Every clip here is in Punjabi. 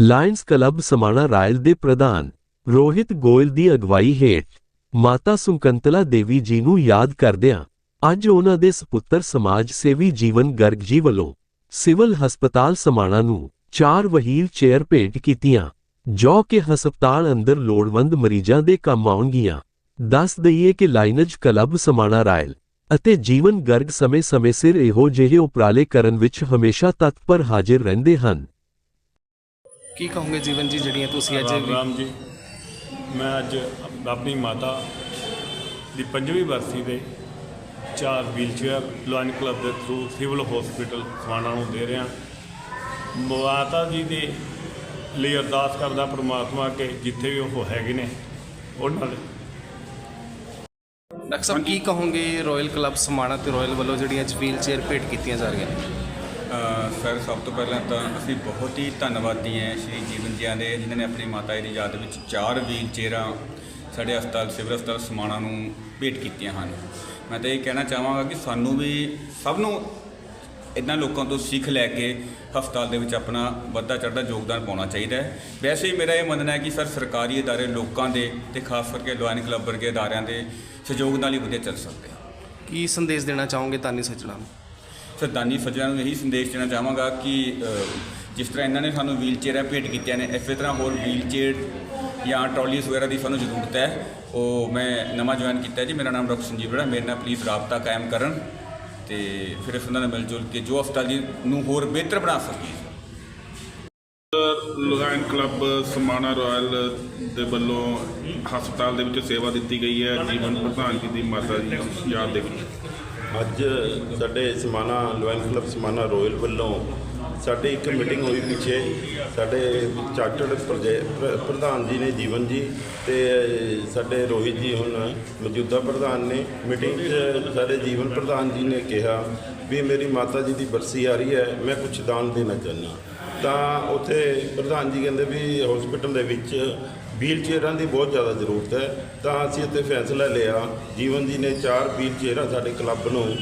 ਲਾਇਨਸ ਕਲੱਬ ਸਮਾਣਾ ਰਾਇਲ ਦੇ ਪ੍ਰਧਾਨ ਰੋਹਿਤ ਗੋਇਲ ਦੀ ਅਗਵਾਈ ਹੇਠ ਮਾਤਾ ਸੁਕੰਤਲਾ ਦੇਵੀ ਜੀ ਨੂੰ ਯਾਦ ਕਰਦਿਆਂ ਅੱਜ ਉਹਨਾਂ ਦੇ ਸੁਪੁੱਤਰ ਸਮਾਜ ਸੇਵੀ ਜੀਵਨ ਗਰਗ ਜੀ ਵੱਲੋਂ ਸਿਵਲ ਹਸਪਤਾਲ ਸਮਾਣਾ ਨੂੰ ਚਾਰ ਵਹੀਲ ਚੇਅਰ ਭੇਟ ਕੀਤੀਆਂ, ਜੋ ਕਿ ਹਸਪਤਾਲ ਅੰਦਰ ਲੋੜਵੰਦ ਮਰੀਜ਼ਾਂ ਦੇ ਕੰਮ ਆਉਣਗੀਆਂ। ਦੱਸ ਦਈਏ ਕਿ ਲਾਈਨਜ ਕਲੱਬ ਸਮਾਣਾ ਰਾਇਲ ਅਤੇ ਜੀਵਨ ਗਰਗ ਸਮੇਂ-ਸਮੇਂ ਸਿਰ ਇਹੋ ਜਿਹੇ ਉਪਰਾਲੇ ਕਰਨ ਵਿੱਚ ਹਮੇਸ਼ਾ ਤਤਪਰ ਹਾਜ਼ਰ ਰਹਿੰਦੇ ਹਨ। ਕੀ ਕਹੋਗੇ ਜੀਵਨ ਜੀ ਜਿਹੜੀਆਂ ਤੁਸੀਂ ਅੱਜ ਰਾਮ ਜੀ। ਮੈਂ ਅੱਜ ਆਪਣੀ ਮਾਤਾ ਦੀ ਪੰਜਵੀਂ ਬਰਸੀ ਦੇ ਚਾਰ ਵੀਲਚੇਅਰ ਲੋਇਨ ਕਲੱਬ ਦੇ ਥਰੂ ਸਿਵਲ ਹਸਪੀਟਲ ਸਮਾਣਾ ਨੂੰ ਦੇ ਰਿਹਾ। ਮਾਤਾ ਜੀ ਦੇ ਲਈ ਅਰਦਾਸ ਕਰਦਾ ਪ੍ਰਮਾਤਮਾ ਕਿ ਜਿੱਥੇ ਵੀ ਉਹ ਹੈਗੇ ਨੇ ਉਹਨਾਂ ਦੇ ਡਾਕਟਰ ਸਾਹਿਬ ਕੀ ਕਹੋਗੇ ਰਾਇਲ ਕਲੱਬ ਸਮਾਣਾ ਤੇ ਰਾਇਲ ਵੱਲੋਂ ਜਿਹੜੀਆਂ ਅੱਜ ਵੀਲ ਚੇਅਰ ਭੇਟ ਕੀਤੀਆਂ ਜਾ ਰਹੀਆਂ ਨੇ? ਸਰ ਸਭ ਤੋਂ ਪਹਿਲਾਂ ਤਾਂ ਅਸੀਂ ਬਹੁਤ ਹੀ ਧੰਨਵਾਦੀ ਹਾਂ ਸ਼੍ਰੀ ਜੀਵਨ ਜੀਆਂ ਦੇ ਜਿਨ੍ਹਾਂ ਨੇ ਆਪਣੀ ਮਾਤਾ ਜੀ ਦੀ ਯਾਦ ਵਿੱਚ ਚਾਰ ਵੀਲ ਚੇਅਰਾਂ ਸਾਡੇ ਹਸਪਤਾਲ ਸਿਵਲ ਹਸਪਤਾਲ ਸਮਾਣਾ ਨੂੰ ਭੇਟ ਕੀਤੀਆਂ ਹਨ ਮੈਂ ਤਾਂ ਇਹ ਕਹਿਣਾ ਚਾਹਾਂਗਾ ਕਿ ਸਾਨੂੰ ਵੀ ਸਭ ਨੂੰ ਇਹਨਾਂ ਲੋਕਾਂ ਤੋਂ ਸਿੱਖ ਲੈ ਕੇ ਹਸਪਤਾਲ ਦੇ ਵਿੱਚ ਆਪਣਾ ਵੱਧਾ ਚੜ੍ਹਦਾ ਯੋਗਦਾਨ ਪਾਉਣਾ ਚਾਹੀਦਾ ਹੈ ਵੈਸੇ ਹੀ ਮੇਰਾ ਇਹ ਮੰਨਣਾ ਹੈ ਕਿ ਸਰ ਸਰਕਾਰੀ ادارے ਲੋਕਾਂ ਦੇ ਤੇ ਖਾਸ ਕਰਕੇ ਲੋਇਨ ਕਲੱਬ ਵਰਗੇ ਅਦਾਰਿਆਂ ਦੇ ਸਹਿਯੋਗ ਨਾਲ ਹੀ ਵਧੀਆ ਚੱਲ ਸਕਦੇ ਆ ਕੀ ਸੰਦੇਸ਼ ਦੇਣਾ ਚਾਹੋਗੇ ਤਾਨੀ ਸੱਜਣਾ ਨੂੰ ਸਰਦਾਨੀ ਸੱਜਣਾਂ ਨੂੰ ਇਹੀ ਸੰਦੇਸ਼ ਦੇਣਾ ਚਾਹਾਂਗਾ ਕਿ ਜਿਸ ਤਰ੍ਹਾਂ ਇਹਨਾਂ ਨੇ ਸਾਨੂੰ ਵੀਲ ਚੇਅਰਾਂ ਭੇਟ ਕੀਤੀਆਂ ਨੇ, ਇਸੇ ਤਰ੍ਹਾਂ ਹੋਰ ਵੀਲ ਚੇਅਰ ਜਾਂ ਟਰਾਲੀਜ਼ ਵਗੈਰਾ ਦੀ ਸਾਨੂੰ ਜ਼ਰੂਰਤ ਹੈ। ਉਹ ਮੈਂ ਨਵਾਂ ਜੁਆਇਨ ਕੀਤਾ ਜੀ, ਮੇਰਾ ਨਾਮ ਡਾਕਟਰ ਸੰਜੀਵ ਰੜਾ ਮੇਰੇ ਨਾਲ ਪਲੀਜ਼ ਰਾਬਤਾ ਕਾਇਮ ਕਰਨ ਤੇ ਫਿਰ ਇਸ ਉਹਨਾਂ ਨਾਲ ਮਿਲ ਜੁਲ ਕੇ ਜੋ ਹਸਪਤਾਲ ਜੀ ਨੂੰ ਹੋਰ ਬਿਹਤਰ ਬਣਾ ਸਕੀਏ। ਲੁਧਿਆਣਾ ਕਲੱਬ ਸਮਾਣਾ ਰਾਇਲ ਦੇ ਵੱਲੋਂ ਹਸਪਤਾਲ ਦੇ ਵਿੱਚ ਸੇਵਾ ਦਿੱਤੀ ਗਈ ਹੈ। ਜੀਵਨ ਪ੍ਰਧਾਨ ਜੀ ਦੀ ਮਾਤਾ ਜੀ ਯਾਦ ਦੇ ਵਿੱਚ ਅੱਜ ਸਾਡੇ Samana lion club Samana royal ਵੱਲੋਂ ਸਾਡੇ ਇੱਕ ਮੀਟਿੰਗ ਹੋਈ ਪਿੱਛੇ। ਸਾਡੇ ਚਾਰਟਰਡ ਪ੍ਰਜੇ- ਪ੍ਰ- ਪ੍ਰਧਾਨ ਜੀ ਨੇ, ਜੀਵਨ ਜੀ ਤੇ ਸਾਡੇ ਰੋਹਿਤ ਜੀ ਹੁਣ ਮੌਜੂਦਾ ਪ੍ਰਧਾਨ ਨੇ। ਮੀਟਿੰਗ 'ਚ ਸਾਡੇ ਜੀਵਨ ਪ੍ਰਧਾਨ ਜੀ ਨੇ ਕਿਹਾ ਵੀ ਮੇਰੀ ਮਾਤਾ ਜੀ ਦੀ ਬਰਸੀ ਆ ਰਹੀ ਹੈ, ਮੈਂ ਕੁਝ ਦਾਨ ਦੇਣਾ ਚਾਹੁੰਦਾ। ਤਾਂ ਉੱਥੇ ਪ੍ਰਧਾਨ ਜੀ ਕਹਿੰਦੇ ਵੀ ਹਸਪੀਟਲ ਦੇ ਵਿੱਚ ਵੀਲ ਚੇਅਰਾਂ ਦੀ ਬਹੁਤ ਜ਼ਿਆਦਾ ਜ਼ਰੂਰਤ ਹੈ। ਤਾਂ ਅਸੀਂ ਉੱਥੇ ਫੈਸਲਾ ਲਿਆ। ਜੀਵਨ ਜੀ ਨੇ ਚਾਰ ਵੀਲ ਚੇਅਰਾਂ ਸਾਡੇ ਕਲੱਬ ਨੂੰ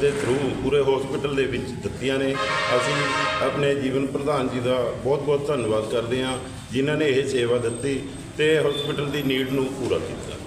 ਦੇ ਥਰੂ ਪੂਰੇ ਹਸਪੀਟਲ ਦੇ ਵਿੱਚ ਦਿੱਤੀਆਂ ਨੇ। ਅਸੀਂ ਆਪਣੇ ਜੀਵਨ ਪ੍ਰਧਾਨ ਜੀ ਦਾ ਬਹੁਤ ਬਹੁਤ ਧੰਨਵਾਦ ਕਰਦੇ ਹਾਂ, ਜਿਨ੍ਹਾਂ ਨੇ ਇਹ ਸੇਵਾ ਦਿੱਤੀ ਤੇ ਹਸਪੀਟਲ ਦੀ ਨੀਡ ਨੂੰ ਪੂਰਾ ਕੀਤਾ।